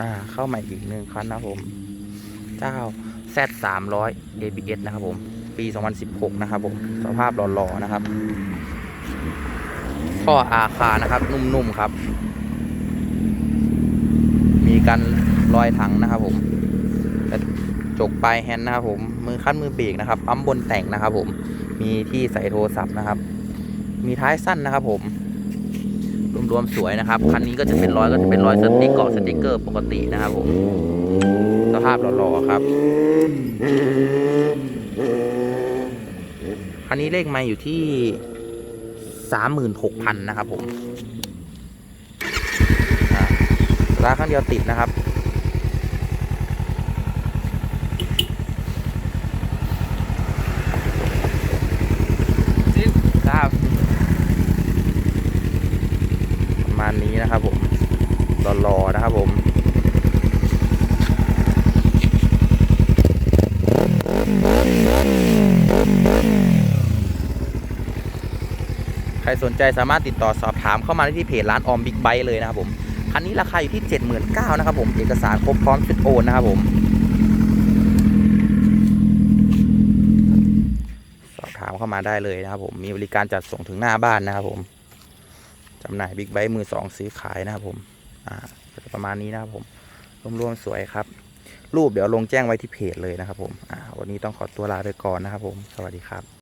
อ่าเข้าใหม่อีกหนึ่งคันนะผม เจ้า Z 3 0 0 ABS นะครับผม ปี 2016 นะครับผม สภาพหล่อๆนะครับท่ออาคานะครับ นุ่มๆครับ มีกันรอยถังนะครับผมกระจกปลายแฮนด์นะครับผม มือคั้นมือเบรกนะครับปั๊มบนแต่งนะครับผม มีที่ใส่โทรศัพท์นะครับ มีท้ายสั้นนะครับผม รวมๆสวยนะครับ คันนี้ก็จะเป็นรอยก็จะเป็นรอยสติ๊กเกาะสติ๊กเกอร์ปกตินะครับผม สภาพหล่อๆครับ คันนี้เลขไม่อยู่ที่สามหมื่นหกพันนะครับผมอ่าร้านข้างเดียวติดนะครับประมา ณนี้นะครับผมรอๆนะครับผมใครสนใจสามารถติดต่อสอบถามเข้ามาได้ที่เพจร้านออมบิ๊กไบค์เลยนะครับผม คันนี้ราคาอยู่ที่ 79,000นะครับผม เอกสารครบพร้อมชุดโอนนะครับผม สอบถามเข้ามาได้เลยนะครับผม มีบริการจัดส่งถึงหน้าบ้านนะครับผม จำหน่ายบิ๊กไบค์มือสองซื้อขายนะครับผมอ่าประมาณนี้นะครับผมรวมๆสวยครับ รูปเดี๋ยวลงแจ้งไว้ที่เพจเลยนะครับผมอ่าวันนี้ต้องขอตัวลาไปก่อนนะครับผม สวัสดีครับ